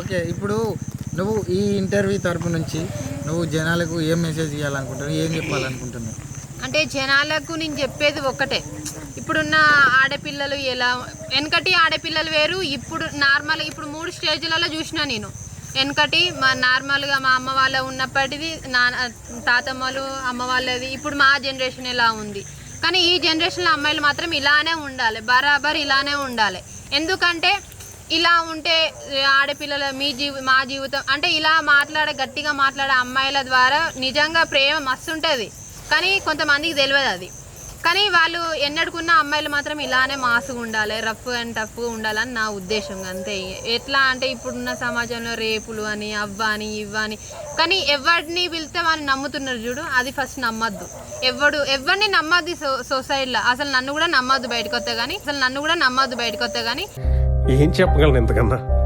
Okay ఇప్పుడు నువ్వు ఈ ఇంటర్వ్యూ తరపు నుంచి నువ్వు జనాలకు ఏం మెసేజ్ ఇవ్వాలనుకుంటున్నావు ఏం చెప్పాలనుకుంటున్నావు? అంటే జనాలకు నేను చెప్పేది ఒకటే ఇప్పుడున్న ఆడపిల్లలు ఎలా వెనకటి ఆడపిల్లలు వేరు ఇప్పుడు నార్మల్ ఇప్పుడు మూడు స్టేజ్లలో చూసిన నేను. వెనకటి మా నార్మల్గా మా అమ్మ వాళ్ళ ఉన్నప్పటిది నా తాతమ్మలు అమ్మ వాళ్ళది ఇప్పుడు మా జనరేషన్ ఎలా ఉంది. కానీ ఈ జనరేషన్లో అమ్మాయిలు మాత్రం ఇలానే ఉండాలి బరాబర్ ఇలానే ఉండాలి. ఎందుకంటే ఇలా ఉంటే ఆడపిల్లల మీ జీవి మా జీవితం అంటే ఇలా మాట్లాడే గట్టిగా మాట్లాడే అమ్మాయిల ద్వారా నిజంగా ప్రేమ మస్తు ఉంటుంది కానీ కొంతమందికి తెలియదు అది. కానీ వాళ్ళు ఎన్నడుకున్న అమ్మాయిలు మాత్రం ఇలానే మాసుగా ఉండాలి రఫ్ అండ్ టఫ్గా ఉండాలని నా ఉద్దేశం అంతే. ఎట్లా అంటే ఇప్పుడున్న సమాజంలో రేపులు అని అవ్వని ఇవ్వని కానీ ఎవరిని పిలితే వాళ్ళు నమ్ముతున్నారు చూడు అది ఫస్ట్ నమ్మద్దు. ఎవడు ఎవరిని నమ్మద్దు సో సొసైటీలో. అసలు నన్ను కూడా నమ్మద్దు బయటకు వస్తే కానీ అసలు నన్ను కూడా నమ్మద్దు బయటకు వస్తే కానీ ఏం చెప్పగలను ఇంతకన్నా?